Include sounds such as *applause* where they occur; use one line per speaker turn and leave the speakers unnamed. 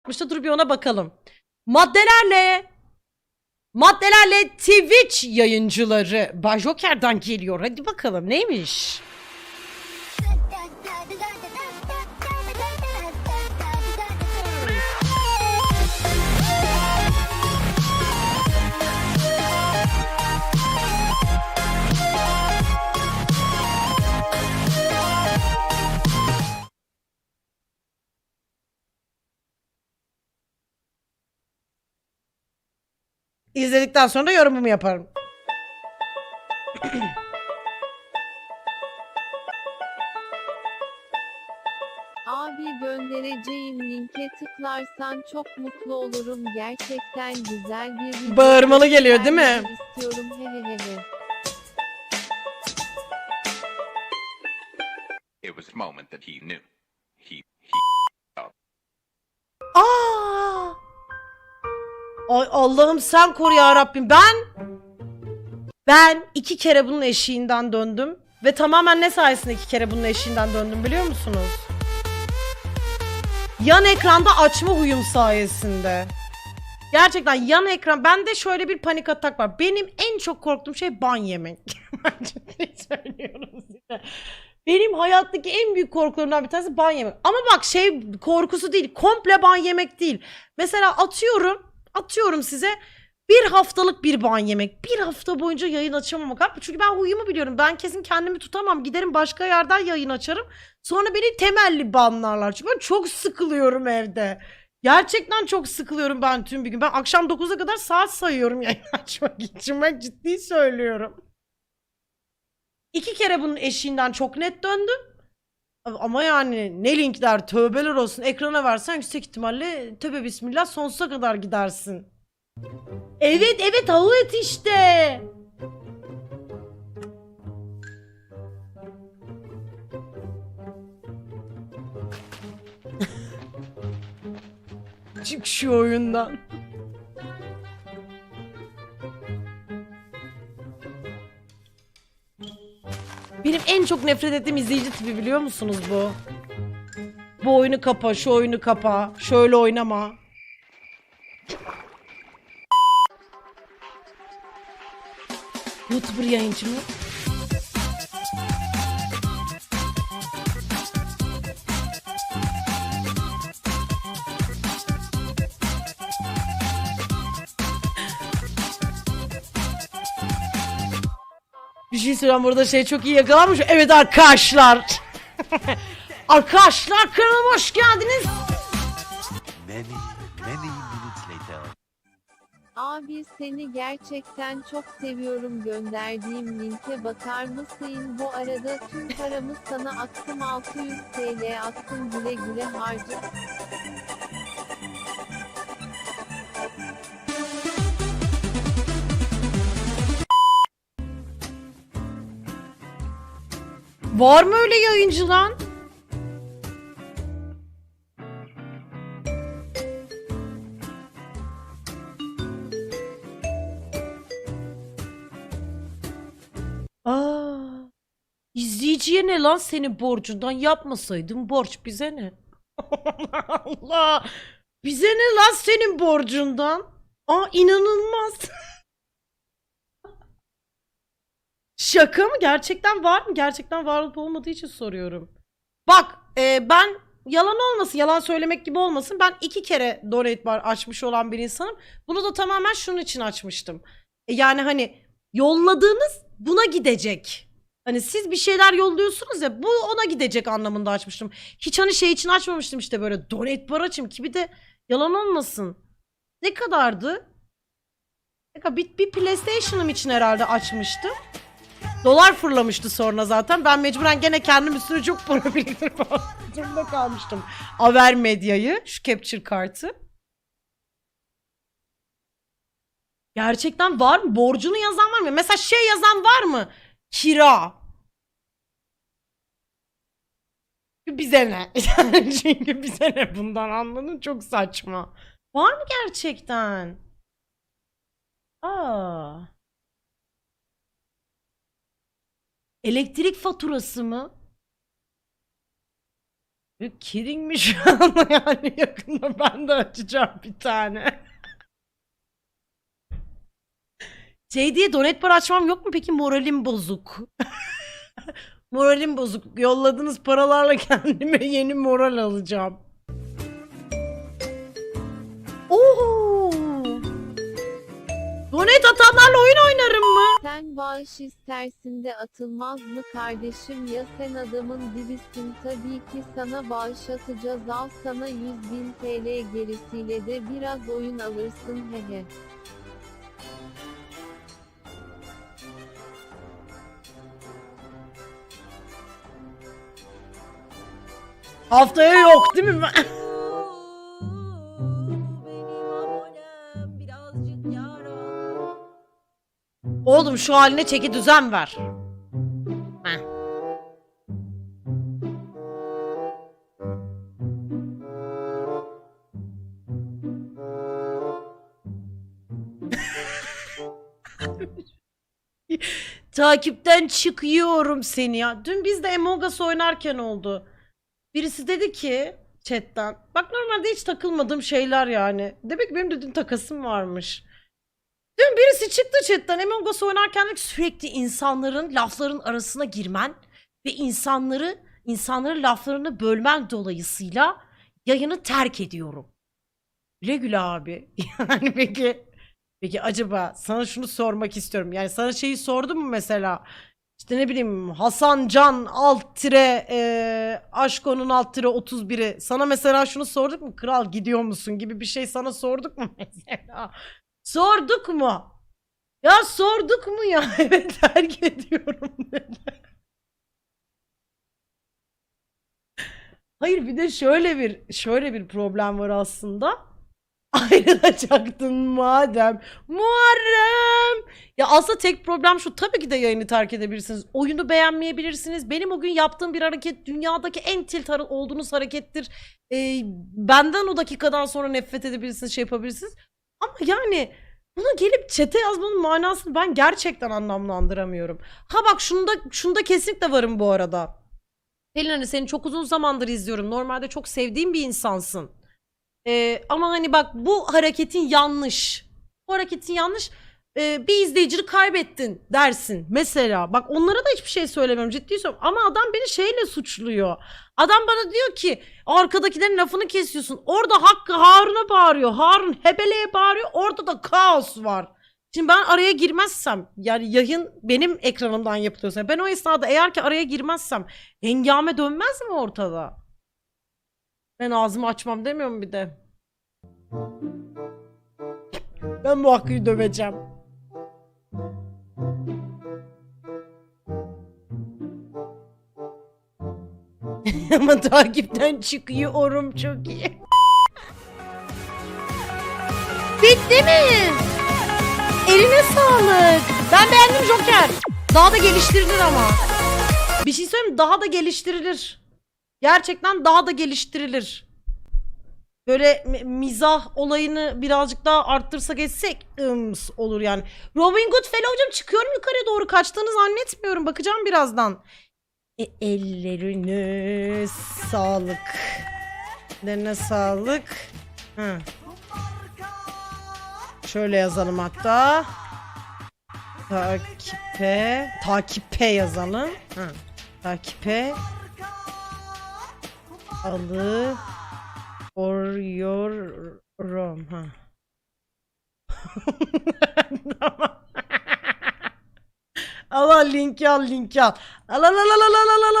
yapmıştı. Dur bir ona bakalım. Maddelerle Maddelerle Twitch yayıncıları Bay Joker'dan geliyor. Hadi bakalım neymiş? İzledikten sonra da yorumumu yaparım.
Abi göndereceğim linke tıklarsan çok mutlu olurum. Gerçekten güzel bir video.
Bağırmalı geliyor, değil mi?
İstiyorum.
It was the moment that he knew.
Ay Allah'ım sen koru ya Rabbim. Ben ben iki kere bunun eşiğinden döndüm ve tamamen ne sayesinde iki kere bunun eşiğinden döndüm biliyor musunuz? Yan ekranda açma huyum sayesinde. Gerçekten yan ekran bende şöyle bir panik atak var. Benim en çok korktuğum şey ban yemek. *laughs* Size. Benim hayattaki en büyük korkularımdan bir tanesi ban yemek. Ama bak şey korkusu değil. Komple ban yemek değil. Mesela atıyorum, atıyorum size bir haftalık bir ban yemek. Bir hafta boyunca yayın açamamak. Abi çünkü ben huyumu biliyorum. Ben kesin kendimi tutamam. Giderim başka yerden yayın açarım. Sonra beni temelli banlarlar. Çünkü ben çok sıkılıyorum evde. Gerçekten çok sıkılıyorum ben tüm bir gün. Ben akşam 9'a kadar saat sayıyorum *laughs* yayın açmak için. Ben ciddi söylüyorum. İki kere bunun eşiğinden çok net döndüm. Ama yani ne linkler tövbeler olsun ekrana versen yüksek ihtimalle tövbe bismillah sonsuza kadar gidersin. Evet evet evet işte. *laughs* Çık şu oyundan. Benim en çok nefret ettiğim izleyici tipi biliyor musunuz bu? Bu oyunu kapa, şu oyunu kapa, şöyle oynama. YouTuber yayıncı mı? Bir şey söyleyeyim burada şey çok iyi yakalanmış. Evet arkadaşlar. *laughs* arkadaşlar kanalıma hoş geldiniz.
Many, many minutes later.
Abi seni gerçekten çok seviyorum. Gönderdiğim linke bakar mısın? Bu arada tüm paramı sana attım 600 TL attım güle güle harca.
Var mı öyle yayıncı lan? Aa, izleyiciye ne lan senin borcundan yapmasaydın borç bize ne? *laughs* Allah bize ne lan senin borcundan? Aa inanılmaz. *laughs* Şaka mı? Gerçekten var mı? Gerçekten var olup olmadığı için soruyorum. Bak e, ben yalan olmasın, yalan söylemek gibi olmasın. Ben iki kere donate bar açmış olan bir insanım. Bunu da tamamen şunun için açmıştım. E, yani hani yolladığınız buna gidecek. Hani siz bir şeyler yolluyorsunuz ya bu ona gidecek anlamında açmıştım. Hiç hani şey için açmamıştım işte böyle donate bar açayım ki bir de yalan olmasın. Ne kadardı? Bir, bir PlayStation'ım için herhalde açmıştım. Dolar fırlamıştı sonra zaten. Ben mecburen gene kendim üstüne çok para *laughs* biriktirip zorunda kalmıştım. Aver Medya'yı, şu capture kartı. Gerçekten var mı? Borcunu yazan var mı? Mesela şey yazan var mı? Kira. Bize ne? *laughs* Çünkü bize ne bundan anladın? Çok saçma. Var mı gerçekten? Aa. Elektrik faturası mı? You kidding mi şu an *laughs* yani yakında ben de açacağım bir tane. Şey diye donet bar açmam yok mu peki moralim bozuk. *laughs* moralim bozuk. Yolladığınız paralarla *laughs* kendime yeni moral alacağım. Donet atanlarla oyun oynarım mı?
Sen bağış istersin de atılmaz mı kardeşim ya sen adamın dibisin tabii ki sana bağış atacağız al sana 100 bin TL gerisiyle de biraz oyun alırsın hehe.
Haftaya yok değil mi? *laughs* Oğlum şu haline çeki düzen ver. Heh. *laughs* Takipten çıkıyorum seni ya. Dün biz de Among Us oynarken oldu. Birisi dedi ki chatten. Bak normalde hiç takılmadığım şeyler yani. Demek ki benim de dün takasım varmış. Dün birisi çıktı chatten Among Us oynarken sürekli insanların lafların arasına girmen ve insanları insanların laflarını bölmen dolayısıyla yayını terk ediyorum. Güle abi. *laughs* Yani peki peki acaba sana şunu sormak istiyorum. Yani sana şeyi sordum mu mesela? İşte ne bileyim Hasan Can alt tire e, Aşko'nun alt tire 31'i. Sana mesela şunu sorduk mu? Kral gidiyor musun gibi bir şey sana sorduk mu *laughs* mesela? Sorduk mu? Ya sorduk mu ya? *laughs* Evet terk ediyorum. Hayır bir de şöyle bir şöyle bir problem var aslında. Ayrılacaktın madem. Muharrem. Ya aslında tek problem şu. Tabii ki de yayını terk edebilirsiniz. Oyunu beğenmeyebilirsiniz. Benim o gün yaptığım bir hareket dünyadaki en tilt olduğunuz harekettir. Ee, benden o dakikadan sonra nefret edebilirsiniz, şey yapabilirsiniz. Ama yani bunu gelip çete yazmanın manasını ben gerçekten anlamlandıramıyorum. Ha bak şunda şunda kesinlikle varım bu arada. Pelin hani seni çok uzun zamandır izliyorum. Normalde çok sevdiğim bir insansın. Ee, ama hani bak bu hareketin yanlış. Bu hareketin yanlış. Ee, bir izleyicini kaybettin dersin mesela. Bak onlara da hiçbir şey söylemiyorum ciddi söylüyorum. Ama adam beni şeyle suçluyor. Adam bana diyor ki arkadakilerin lafını kesiyorsun. Orada Hakkı Harun'a bağırıyor. Harun Hebele'ye bağırıyor. Orada da kaos var. Şimdi ben araya girmezsem yani yayın benim ekranımdan yapılıyorsa ben o esnada eğer ki araya girmezsem hengame dönmez mi ortada? Ben ağzımı açmam demiyorum bir de. Ben bu Hakkı'yı döveceğim. *laughs* Ama takipten çıkıyorum çok iyi. Bitti mi? Eline sağlık. Ben beğendim Joker. Daha da geliştirilir ama. Bir şey söyleyeyim? Daha da geliştirilir. Gerçekten daha da geliştirilir. Böyle mi- mizah olayını birazcık daha arttırsak etsek ıms olur yani. Robin Hood Fellow'cum çıkıyorum yukarıya doğru kaçtığını zannetmiyorum. Bakacağım birazdan. E, ellerine sağlık. Ellerine sağlık. Hı. Şöyle yazalım hatta. Takipe. Takipe yazalım. Hı. Takipe. Alı. Oruyorum. Ha. *laughs* tamam. Al al linki al linki al. Al al al al al al al.